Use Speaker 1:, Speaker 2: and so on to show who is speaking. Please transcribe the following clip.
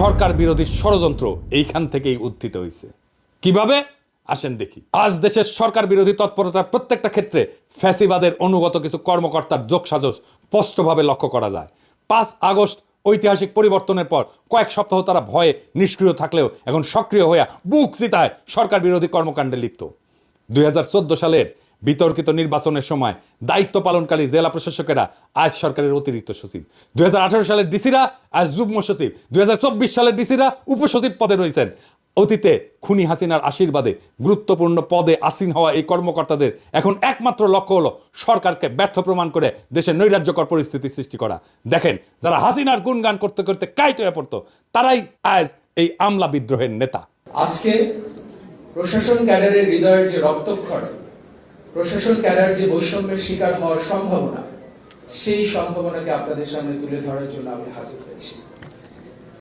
Speaker 1: সরকার বিরোধী ষড়যন্ত্র এইখান থেকেই উত্থিত হয়েছে কীভাবে? আসেন দেখি। আজ দেশের সরকার বিরোধী তৎপরতার প্রত্যেকটা ক্ষেত্রে ফ্যাসিবাদের অনুগত কিছু কর্মকর্তার যোগসাজশ স্পষ্টভাবে লক্ষ্য করা যায়। পাঁচ আগস্ট ঐতিহাসিক পরিবর্তনের পর কয়েক সপ্তাহ তারা ভয়ে নিষ্ক্রিয় থাকলেও এখন সক্রিয় হয়ে বুক চিতায় সরকার বিরোধী কর্মকাণ্ডে লিপ্ত। দুই হাজার চোদ্দ সালের বিতর্কিত নির্বাচনের সময় দায়িত্ব পালনকারী জেলা প্রশাসকেরা আজ সরকারের অতিরিক্ত সচিব। দুই সালের ডিসিরা, আজ যুগ্ম সচিব। দুই সালের ডিসিরা উপসচিব পদে রয়েছেন। অতীতে খুনি হাসিনার আশীর্বাদে গুরুত্বপূর্ণ পদে আসীন হওয়া এই কর্মকর্তাদের এখন একমাত্র লক্ষ্য হলো সরকারকে ব্যর্থ প্রমাণ করে দেশের নৈরাজ্যকর পরিস্থিতি সৃষ্টি করা। দেখেন, যারা হাসিনার গুণগান করতে করতে কাইত হয়ে পড়তো, তারাই আজ এই আমলা বিদ্রোহের নেতা।
Speaker 2: আজকে প্রশাসন ক্যাডারের হৃদয়ের যে রক্তক্ষরণ প্রশাসন ক্যাডার যে বৈষম্যের শিকার হওয়ার সম্ভাবনা, সেই সম্ভাবনাকে আপনাদের সামনে তুলে ধরার জন্য আমি হাজির হয়েছি।